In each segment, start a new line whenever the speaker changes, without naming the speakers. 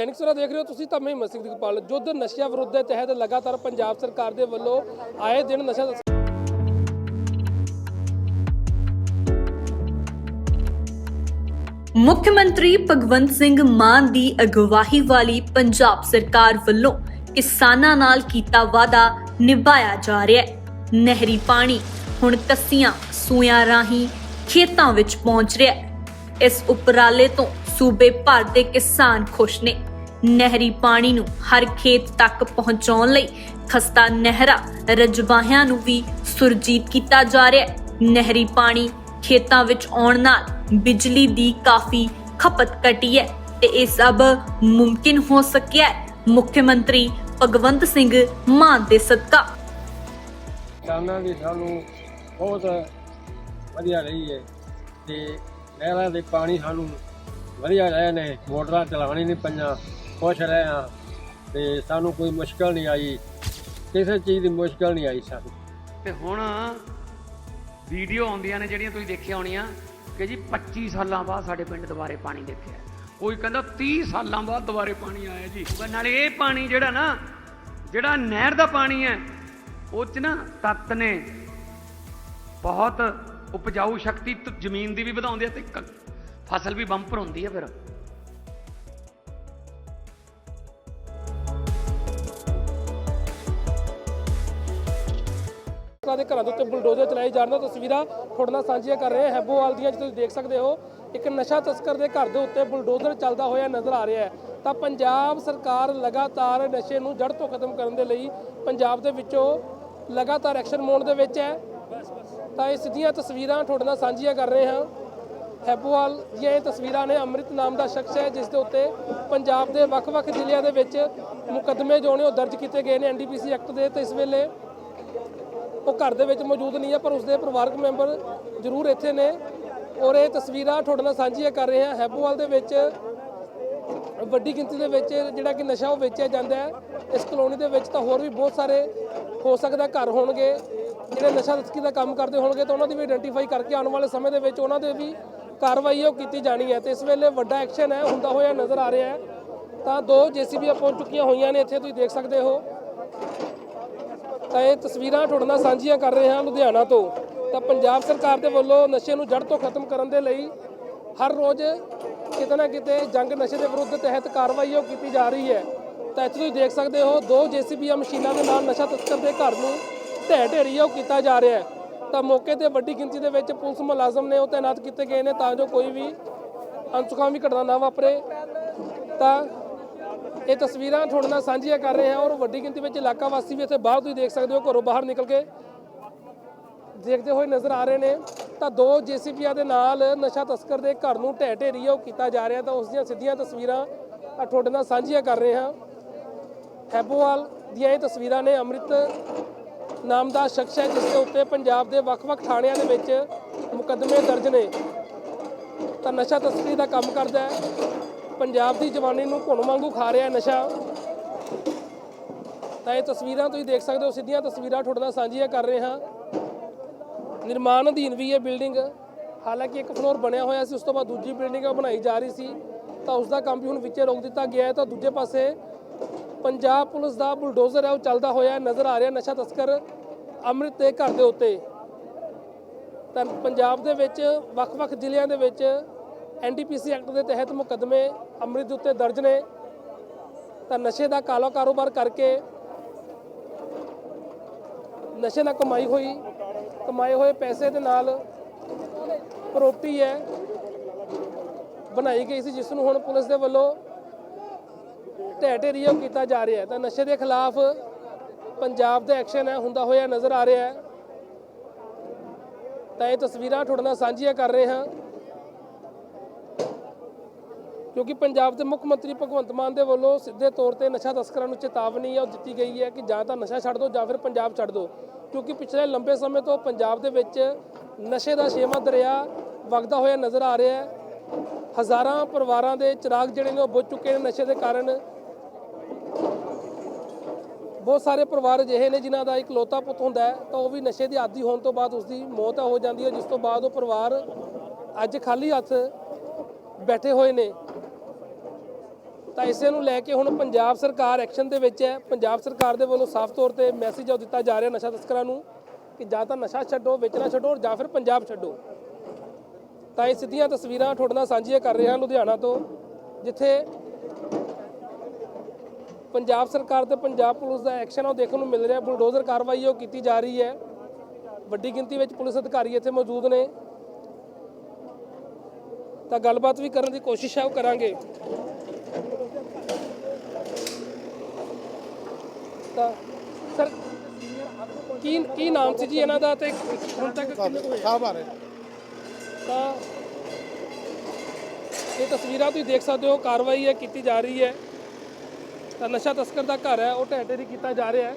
ਦੇਖ ਰਹੇ ਹੋ ਤੁਸੀਂ ਤਾਂ ਮੈਂ ਮਸੀਹ ਦੀਪਾਲ। ਜੁੱਧ ਨਸ਼ਿਆਂ ਵਿਰੁੱਧ ਦੇ ਤਹਿਤ ਲਗਾਤਾਰ ਪੰਜਾਬ ਸਰਕਾਰ ਦੇ ਵੱਲੋਂ ਆਏ ਦਿਨ ਨਸ਼ਾ
ਮੁੱਖ ਮੰਤਰੀ ਭਗਵੰਤ ਸਿੰਘ ਮਾਨ ਦੀ ਅਗਵਾਈ ਵਾਲੀ ਪੰਜਾਬ ਸਰਕਾਰ ਵੱਲੋਂ ਕਿਸਾਨਾਂ ਨਾਲ ਕੀਤਾ ਵਾਅਦਾ ਨਿਭਾਇਆ ਜਾ ਰਿਹਾ ਹੈ। ਨਹਿਰੀ ਪਾਣੀ ਹੁਣ ਕੱਸੀਆਂ ਸੂਆਂ ਰਾਹੀਂ ਖੇਤਾਂ ਵਿੱਚ ਪਹੁੰਚ ਰਿਹਾ ਹੈ। ਇਸ ਉਪਰਾਲੇ ਤੋਂ ਸੂਬੇ ਭਰ ਦੇ ਕਿਸਾਨ ਖੁਸ਼ ਨੇ। ਨਹਿਰੀ ਪਾਣੀ ਨੂੰ ਹਰ ਖੇਤ ਤੱਕ ਪਹੁੰਚਾਉਣ ਲਈ ਖਸਤਾ ਨਹਿਰਾਂ ਰਜਬਾਹਿਆਂ ਨੂੰ ਵੀ ਸੁਰਜੀਤ ਕੀਤਾ ਜਾ ਰਿਹਾ ਹੈ। ਨਹਿਰੀ ਪਾਣੀ ਖੇਤਾਂ ਵਿੱਚ ਆਉਣ ਨਾਲ ਬਿਜਲੀ ਦੀ ਕਾਫੀ ਖਪਤ ਘਟੀ ਹੈ ਤੇ ਇਹ ਸਭ ਮੁਮਕਿਨ ਹੋ ਸਕਿਆ ਹੈ। ਮੁੱਖ ਮੰਤਰੀ ਭਗਵੰਤ ਸਿੰਘ ਮਾਨ ਦੇ ਸਦਕਾ।
ਕਿਸਾਨਾਂ ਦੀ ਸਾਨੂੰ ਬਹੁਤ ਵਧੀਆ ਰਹੀ ਹੈ ਤੇ ਨਹਿਰਾਂ ਦੇ ਪਾਣੀ ਸਾਨੂੰ ਵਧੀਆ ਰਹੇ ਨੇ। ਮੋਟਰਾਂ ਚਲਾਉਣੀ ਨਹੀਂ ਪਈਆਂ। ਖੁਸ਼ ਰਹੇ ਹਾਂ ਤੇ ਸਾਨੂੰ ਕੋਈ ਮੁਸ਼ਕਲ ਨਹੀਂ ਆਈ। ਕਿਸੇ ਚੀਜ਼ ਦੀ ਮੁਸ਼ਕਲ ਨਹੀਂ ਆਈ ਸਾਨੂੰ।
ਤੇ ਹੁਣ ਵੀਡੀਓ ਆਉਂਦੀਆਂ ਨੇ ਜਿਹੜੀਆਂ ਤੁਸੀਂ ਦੇਖੀਆਂ ਹੋਣੀਆਂ ਕਿ ਜੀ 25 ਸਾਲਾਂ ਬਾਅਦ ਸਾਡੇ ਪਿੰਡ ਦੁਬਾਰੇ ਪਾਣੀ ਦੇਖਿਆ। ਕੋਈ ਕਹਿੰਦਾ 30 ਸਾਲਾਂ ਬਾਅਦ ਦੁਬਾਰੇ ਪਾਣੀ ਆਇਆ ਜੀ। ਨਾਲੇ ਇਹ ਪਾਣੀ ਜਿਹੜਾ ਨਾ, ਜਿਹੜਾ ਨਹਿਰ ਦਾ ਪਾਣੀ ਹੈ, ਉਹ ਚ ਨਾ ਤੱਤ ਨੇ। ਬਹੁਤ ਉਪਜਾਊ ਸ਼ਕਤੀ ਜ਼ਮੀਨ ਦੀ ਵੀ ਵਧਾਉਂਦੇ ਆ ਤੇ ਫਸਲ ਵੀ ਬੰਪਰ ਹੁੰਦੀ ਹੈ ਫਿਰ।
ਲੋਕਾਂ ਦੇ ਘਰਾਂ ਦੇ ਉੱਤੇ ਬੁਲਡੋਜ਼ਰ ਚਲਾਏ ਜਾਣ ਦੀਆਂ ਤਸਵੀਰਾਂ ਤੁਹਾਡੇ ਨਾਲ ਸਾਂਝੀਆਂ ਕਰ ਰਹੇ ਹਾਂ। ਹੈਬੋਵਾਲ ਦੀਆਂ ਜਿੱਥੇ ਤੁਸੀਂ ਦੇਖ ਸਕਦੇ ਹੋ, ਇੱਕ ਨਸ਼ਾ ਤਸਕਰ ਦੇ ਘਰ ਦੇ ਉੱਤੇ ਬੁਲਡੋਜ਼ਰ ਚੱਲਦਾ ਹੋਇਆ ਨਜ਼ਰ ਆ ਰਿਹਾ ਹੈ। ਤਾਂ ਪੰਜਾਬ ਸਰਕਾਰ ਲਗਾਤਾਰ ਨਸ਼ੇ ਨੂੰ ਜੜ ਤੋਂ ਖਤਮ ਕਰਨ ਦੇ ਲਈ ਪੰਜਾਬ ਦੇ ਵਿੱਚੋਂ ਲਗਾਤਾਰ ਐਕਸ਼ਨ ਮੋਡ ਦੇ ਵਿੱਚ ਹੈ। ਤਾਂ ਇਹ ਸਿੱਧੀਆਂ ਤਸਵੀਰਾਂ ਤੁਹਾਡੇ ਨਾਲ ਸਾਂਝੀਆਂ ਕਰ ਰਹੇ ਹਾਂ। ਹੈਬੋਵਾਲ ਦੀਆਂ ਇਹ ਤਸਵੀਰਾਂ ਨੇ ਅੰਮ੍ਰਿਤ ਨਾਮ ਦਾ ਸ਼ਖਸ ਹੈ, ਜਿਸ ਦੇ ਉੱਤੇ ਪੰਜਾਬ ਦੇ ਵੱਖ-ਵੱਖ ਜ਼ਿਲ੍ਹਿਆਂ ਦੇ ਵਿੱਚ ਮੁਕੱਦਮੇ ਜੋ ਨੇ ਉਹ ਦਰਜ ਕੀਤੇ ਗਏ ਨੇ ਐਨਡੀਪੀਸੀ ਐਕਟ ਦੇ। ਤੇ ਇਸ ਵੇਲੇ ਉਹ ਘਰ ਦੇ ਵਿੱਚ ਮੌਜੂਦ ਨਹੀਂ ਹੈ ਪਰ ਉਸਦੇ ਪਰਿਵਾਰਕ ਮੈਂਬਰ ਜ਼ਰੂਰ ਇੱਥੇ ਨੇ। ਔਰ ਇਹ ਤਸਵੀਰਾਂ ਤੁਹਾਡੇ ਨਾਲ ਸਾਂਝੀਆਂ ਕਰ ਰਹੇ ਹਾਂ। ਹੈਬੋਵਾਲ ਦੇ ਵਿੱਚ, ਵੱਡੀ ਗਿਣਤੀ ਦੇ ਵਿੱਚ ਜਿਹੜਾ ਕਿ ਨਸ਼ਾ ਉਹ ਵੇਚਿਆ ਜਾਂਦਾ ਹੈ। ਇਸ ਕਲੋਨੀ ਦੇ ਵਿੱਚ ਤਾਂ ਹੋਰ ਵੀ ਬਹੁਤ ਸਾਰੇ ਹੋ ਸਕਦਾ ਘਰ ਹੋਣਗੇ। ਜਿਹੜੇ ਨਸ਼ਾ ਤਸਕਰੀ ਦਾ ਕੰਮ ਕਰਦੇ ਹੋਣਗੇ ਤਾਂ ਉਹਨਾਂ ਦੀ ਵੀ ਆਇਡੈਂਟੀਫਾਈ ਕਰਕੇ ਆਉਣ ਵਾਲੇ ਸਮੇਂ ਦੇ ਵਿੱਚ ਉਹਨਾਂ ਦੇ ਵੀ ਕਾਰਵਾਈ ਉਹ ਕੀਤੀ ਜਾਣੀ ਹੈ। ਤੇ ਇਸ ਵੇਲੇ ਵੱਡਾ ਐਕਸ਼ਨ ਹੈ, ਹੁੰਦਾ ਹੋਇਆ ਨਜ਼ਰ ਆ ਰਿਹਾ ਹੈ। ਤਾਂ ਦੋ ਜੀਸੀਬੀਆਂ ਪਹੁੰਚ ਚੁੱਕੀਆਂ ਹੋਈਆਂ ਨੇ ਇੱਥੇ, ਤੁਸੀਂ ਦੇਖ ਸਕਦੇ ਹੋ। ਤਾਂ ਇਹ ਤਸਵੀਰਾਂ ਤੁਹਾਡੇ ਨਾਲ ਸਾਂਝੀਆਂ ਕਰ ਰਹੇ ਹਾਂ ਲੁਧਿਆਣਾ ਤੋਂ। ਤਾਂ ਪੰਜਾਬ ਸਰਕਾਰ ਦੇ ਵੱਲੋਂ ਨਸ਼ੇ ਨੂੰ ਜੜ ਤੋਂ ਖਤਮ ਕਰਨ ਦੇ ਲਈ ਹਰ ਰੋਜ਼ ਕਿਤੇ ਨਾ ਕਿਤੇ ਜੰਗ ਨਸ਼ੇ ਦੇ ਵਿਰੁੱਧ ਤਹਿਤ ਕਾਰਵਾਈ ਉਹ ਕੀਤੀ ਜਾ ਰਹੀ ਹੈ। ਤਾਂ ਇੱਥੇ ਤੁਸੀਂ ਦੇਖ ਸਕਦੇ ਹੋ, ਦੋ ਜੀਸੀਬੀਆਂ ਮਸ਼ੀਨਾਂ ਦੇ ਨਾਲ ਨਸ਼ਾ ਤਸਕਰ ਦੇ ਘਰ ਨੂੰ ਢਹਿ ਢੇਰੀ ਉਹ ਕੀਤਾ ਜਾ ਰਿਹਾ ਹੈ। ਤਾਂ ਮੌਕੇ ਤੇ ਵੱਡੀ ਗਿਣਤੀ ਦੇ ਵਿੱਚ ਪੁਲਿਸ ਮੁਲਾਜ਼ਮ ਨੇ ਉਹ ਤਾਇਨਾਤ ਕੀਤੇ ਗਏ ਨੇ ਤਾਂ ਜੋ ਕੋਈ ਵੀ ਅਨਸੁਖਾਵੀ ਘਟਨਾ ਨਾ ਵਾਪਰੇ। ਤਾਂ ਇਹ ਤਸਵੀਰਾਂ ਤੁਹਾਡੇ ਨਾਲ ਸਾਂਝੀਆਂ ਕਰ ਰਹੇ ਹਾਂ ਔਰ ਵੱਡੀ ਗਿਣਤੀ ਵਿੱਚ ਇਲਾਕਾ ਵਾਸੀ ਵੀ ਇੱਥੇ ਬਾਹਰ ਤੁਸੀਂ ਦੇਖ ਸਕਦੇ ਹੋ, ਘਰੋਂ ਬਾਹਰ ਨਿਕਲ ਕੇ ਦੇਖਦੇ ਹੋਏ ਨਜ਼ਰ ਆ ਰਹੇ ਨੇ। ਤਾਂ ਦੋ ਜੀਸੀਪੀਆਂ ਦੇ ਨਾਲ ਨਸ਼ਾ ਤਸਕਰ ਦੇ ਘਰ ਨੂੰ ਢਹਿ ਢੇਰੀ ਉਹ ਕੀਤਾ ਜਾ ਰਿਹਾ ਤਾਂ ਉਸ ਦੀਆਂ ਸਿੱਧੀਆਂ ਤਸਵੀਰਾਂ ਤੁਹਾਡੇ ਨਾਲ ਸਾਂਝੀਆਂ ਕਰ ਰਹੇ ਹਾਂ। ਹੈਬੋਵਾਲ ਦੀਆਂ ਇਹ ਤਸਵੀਰਾਂ ਨੇ ਅੰਮ੍ਰਿਤ ਨਾਮ ਦਾ ਸ਼ਖਸ ਹੈ, ਜਿਸ ਦੇ ਉੱਤੇ ਪੰਜਾਬ ਦੇ ਵੱਖ-ਵੱਖ ਥਾਣਿਆਂ ਦੇ ਵਿੱਚ ਮੁਕੱਦਮੇ ਦਰਜ ਨੇ। ਤਾਂ ਨਸ਼ਾ ਤਸਕਰੀ ਦਾ ਕੰਮ ਕਰਦਾ ਹੈ। ਪੰਜਾਬ ਦੀ ਜਵਾਨੀ ਨੂੰ ਘੁਣ ਵਾਂਗੂ ਖਾ ਰਿਹਾ ਨਸ਼ਾ। ਤਾਂ ਇਹ ਤਸਵੀਰਾਂ ਤੁਸੀਂ ਦੇਖ ਸਕਦੇ ਹੋ, ਸਿੱਧੀਆਂ ਤਸਵੀਰਾਂ ਤੁਹਾਡੇ ਨਾਲ ਸਾਂਝੀਆਂ ਕਰ ਰਹੇ ਹਾਂ। ਨਿਰਮਾਣ ਅਧੀਨ ਵੀ ਇਹ ਬਿਲਡਿੰਗ, ਹਾਲਾਂਕਿ ਇੱਕ ਫਲੋਰ ਬਣਿਆ ਹੋਇਆ ਸੀ, ਉਸ ਤੋਂ ਬਾਅਦ ਦੂਜੀ ਬਿਲਡਿੰਗ ਬਣਾਈ ਜਾ ਰਹੀ ਸੀ। ਤਾਂ ਉਸ ਦਾ ਕੰਮ ਵੀ ਹੁਣ ਵਿੱਚੇ ਰੋਕ ਦਿੱਤਾ ਗਿਆ ਹੈ। ਤਾਂ ਦੂਜੇ ਪਾਸੇ ਪੰਜਾਬ ਪੁਲਿਸ ਦਾ ਬੁਲਡੋਜ਼ਰ ਹੈ, ਉਹ ਚੱਲਦਾ ਹੋਇਆ ਨਜ਼ਰ ਆ ਰਿਹਾ ਨਸ਼ਾ ਤਸਕਰ ਅੰਮ੍ਰਿਤ ਦੇ ਘਰ ਦੇ ਉੱਤੇ। ਤਾਂ ਪੰਜਾਬ ਦੇ ਵਿੱਚ, ਵੱਖ-ਵੱਖ ਜ਼ਿਲ੍ਹਿਆਂ ਦੇ ਵਿੱਚ ਐਨਡੀਪੀਸੀ ਐਕਟ ਦੇ ਤਹਿਤ ਮੁਕੱਦਮੇ ਅੰਮ੍ਰਿਤ ਦੇ ਉੱਤੇ ਦਰਜ ਨੇ। ਤਾਂ ਨਸ਼ੇ ਦਾ ਕਾਲਾ ਕਾਰੋਬਾਰ ਕਰਕੇ ਨਸ਼ੇ ਨਾਲ ਕਮਾਈ ਹੋਈ, ਕਮਾਏ ਹੋਏ ਪੈਸੇ ਦੇ ਨਾਲ ਪ੍ਰੋਪਰਟੀ ਹੈ, ਬਣਾਈ ਗਈ ਸੀ, ਜਿਸ ਨੂੰ ਹੁਣ ਪੁਲਿਸ ਦੇ ਵੱਲੋਂ ਢਹਿ ਢੇਰੀ ਕੀਤਾ ਜਾ ਰਿਹਾ ਹੈ। ਤਾਂ ਨਸ਼ੇ ਦੇ ਖਿਲਾਫ ਪੰਜਾਬ ਦਾ ਐਕਸ਼ਨ ਹੈ, ਹੁੰਦਾ ਹੋਇਆ ਨਜ਼ਰ ਆ ਰਿਹਾ ਹੈ। ਤਾਂ ਇਹ ਤਸਵੀਰਾਂ ਤੁਹਾਡੇ ਨਾਲ ਸਾਂਝੀਆਂ ਕਰ ਰਹੇ ਹਾਂ। ਕਿਉਂਕਿ ਪੰਜਾਬ ਦੇ ਮੁੱਖ ਮੰਤਰੀ ਭਗਵੰਤ ਮਾਨ ਦੇ ਵੱਲੋਂ ਸਿੱਧੇ ਤੌਰ ਤੇ ਨਸ਼ਾ ਤਸਕਰਾਂ ਨੂੰ ਚੇਤਾਵਨੀ ਹੈ ਉਹ ਦਿੱਤੀ ਗਈ ਹੈ ਕਿ ਜਾਂ ਤਾਂ ਨਸ਼ਾ ਛੱਡ ਦਿਓ ਜਾਂ ਫਿਰ ਪੰਜਾਬ ਛੱਡ ਦਿਓ। ਕਿਉਂਕਿ ਪਿਛਲੇ ਲੰਬੇ ਸਮੇਂ ਤੋਂ ਪੰਜਾਬ ਦੇ ਵਿੱਚ ਨਸ਼ੇ ਦਾ ਛੇਵਾਂ ਦਰਿਆ ਵਗਦਾ ਹੋਇਆ ਨਜ਼ਰ ਆ ਰਿਹਾ ਹੈ। ਹਜ਼ਾਰਾਂ ਪਰਿਵਾਰਾਂ ਦੇ ਚਿਰਾਗ ਜਿਹੜੇ ਨੇ ਉਹ ਬੁੱਝ ਚੁੱਕੇ ਨੇ ਨਸ਼ੇ ਦੇ ਕਾਰਨ। ਬਹੁਤ ਸਾਰੇ ਪਰਿਵਾਰ ਅਜਿਹੇ ਨੇ ਜਿਨ੍ਹਾਂ ਦਾ ਇਕਲੌਤਾ ਪੁੱਤ ਹੁੰਦਾ ਹੈ, ਤਾਂ ਉਹ ਵੀ ਨਸ਼ੇ ਦੀ ਆਦੀ ਹੋਣ ਤੋਂ ਬਾਅਦ ਉਸ ਦੀ ਮੌਤ ਹੋ ਜਾਂਦੀ ਹੈ, ਜਿਸ ਤੋਂ ਬਾਅਦ ਉਹ ਪਰਿਵਾਰ ਅੱਜ ਖਾਲੀ ਹੱਥ ਬੈਠੇ ਹੋਏ ਨੇ। ਤਾਂ ਇਸੇ ਨੂੰ ਲੈ ਕੇ ਹੁਣ ਪੰਜਾਬ ਸਰਕਾਰ ਐਕਸ਼ਨ ਦੇ ਵਿੱਚ ਹੈ। ਪੰਜਾਬ ਸਰਕਾਰ ਦੇ ਵੱਲੋਂ ਸਾਫ਼ ਤੌਰ ਤੇ ਮੈਸੇਜ ਉਹ ਦਿੱਤਾ ਜਾ ਰਿਹਾ ਨਸ਼ਾ ਤਸਕਰਾਂ ਨੂੰ ਕਿ ਜਾਂ ਤਾਂ ਨਸ਼ਾ ਛੱਡੋ, ਵੇਚਣਾ ਛੱਡੋ ਜਾਂ ਫਿਰ ਪੰਜਾਬ ਛੱਡੋ। ਤਾਂ ਇਹ ਸਿੱਧੀਆਂ ਤਸਵੀਰਾਂ ਤੁਹਾਡੇ ਨਾਲ ਸਾਂਝੀਆਂ ਕਰ ਰਹੇ ਹਾਂ ਲੁਧਿਆਣਾ ਤੋਂ, ਜਿੱਥੇ ਪੰਜਾਬ ਸਰਕਾਰ ਤੇ ਪੰਜਾਬ ਪੁਲਿਸ ਦਾ ਐਕਸ਼ਨ ਉਹ ਦੇਖਣ ਨੂੰ ਮਿਲ ਰਿਹਾ। ਬੁਲਡੋਜ਼ਰ ਕਾਰਵਾਈ ਉਹ ਕੀਤੀ ਜਾ ਰਹੀ ਹੈ। ਵੱਡੀ ਗਿਣਤੀ ਵਿੱਚ ਪੁਲਿਸ ਅਧਿਕਾਰੀ ਇੱਥੇ ਮੌਜੂਦ ਨੇ। ਤਾਂ ਗੱਲਬਾਤ ਵੀ ਕਰਨ ਦੀ ਕੋਸ਼ਿਸ਼ ਹੈ, ਉਹ ਕਰਾਂਗੇ। ਤਾਂ ਸਰ ਕੀ ਕੀ ਨਾਮ ਸੀ ਜੀ ਇਹਨਾਂ ਦਾ ਤੇ ਹੁਣ ਤੱਕ ਕਿੰਨੇ ਕੁ ਹੋਏ
ਸਾਹਿਬ ਆ ਰਹੇ।
ਤਾਂ ਇਹ ਤਸਵੀਰਾਂ ਤੁਸੀਂ ਦੇਖ ਸਕਦੇ ਹੋ ਕਾਰਵਾਈ ਹੈ ਕੀਤੀ ਜਾ ਰਹੀ ਹੈ। ਤਾਂ ਨਸ਼ਾ ਤਸਕਰ ਦਾ ਘਰ ਹੈ ਉਹ ਢਹਿ ਢੇਰੀ ਕੀਤਾ ਜਾ ਰਿਹਾ ਹੈ।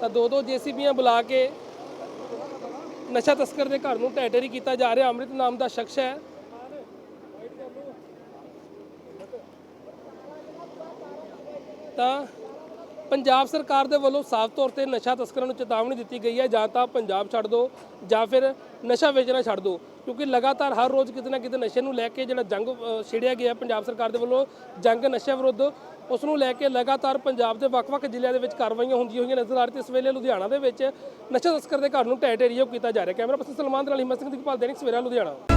ਤਾਂ ਦੋ ਦੋ ਜੀਸੀਬੀਆਂ ਬੁਲਾ ਕੇ ਨਸ਼ਾ ਤਸਕਰ ਦੇ ਘਰ ਨੂੰ ਢਹਿ ਢੇਰੀ ਕੀਤਾ ਜਾ ਰਿਹਾ। ਅੰਮ੍ਰਿਤ ਨਾਮ ਦਾ ਸ਼ਖਸ ਹੈ। ਤਾਂ ਪੰਜਾਬ ਸਰਕਾਰ ਦੇ ਵੱਲੋਂ ਸਾਫ਼ ਤੌਰ ਤੇ ਨਸ਼ਾ ਤਸਕਰਾਂ ਨੂੰ ਚੇਤਾਵਨੀ ਦਿੱਤੀ ਗਈ ਹੈ, ਜਾਂ ਤਾਂ ਪੰਜਾਬ ਛੱਡ ਦਿਓ ਜਾਂ ਫਿਰ ਨਸ਼ਾ ਵੇਚਣਾ ਛੱਡ ਦਿਓ ਕਿਉਂਕਿ ਲਗਾਤਾਰ ਹਰ ਰੋਜ਼ ਕਿਤੇ ਨਾ ਕਿਤੇ ਨਸ਼ੇ ਨੂੰ ਲੈ ਕੇ ਜਿਹੜਾ ਜੰਗ ਛੇੜਿਆ ਗਿਆ ਪੰਜਾਬ ਸਰਕਾਰ ਦੇ ਵੱਲੋਂ, ਜੰਗ ਨਸ਼ੇ ਵਿਰੁੱਧ, ਉਸ ਨੂੰ ਲੈ ਕੇ ਲਗਾਤਾਰ ਪੰਜਾਬ ਦੇ ਵੱਖ-ਵੱਖ ਜ਼ਿਲ੍ਹਿਆਂ ਦੇ ਵਿੱਚ ਕਾਰਵਾਈਆਂ ਹੁੰਦੀਆਂ ਹੋਈਆਂ ਨਜ਼ਰ ਆ ਰਹੀਆਂ ਤੇ ਇਸ ਵੇਲੇ ਲੁਧਿਆਣਾ ਦੇ ਵਿੱਚ ਨਸ਼ਾ ਤਸਕਰ ਦੇ ਘਰ ਨੂੰ ਢਹਿ ਢੇਰੀ ਕੀਤਾ ਜਾ ਰਿਹਾ ਕੈਮਰਾ ਪਰਸਨ ਸਲਮਾਨ ਦੇ ਨਾਲ ਹਿੰਮਤ ਸਿੰਘ ਦੀ ਪਾਲ ਦੇਣਿਕ ਸਵੇਰਾ, ਲੁਧਿਆਣਾ।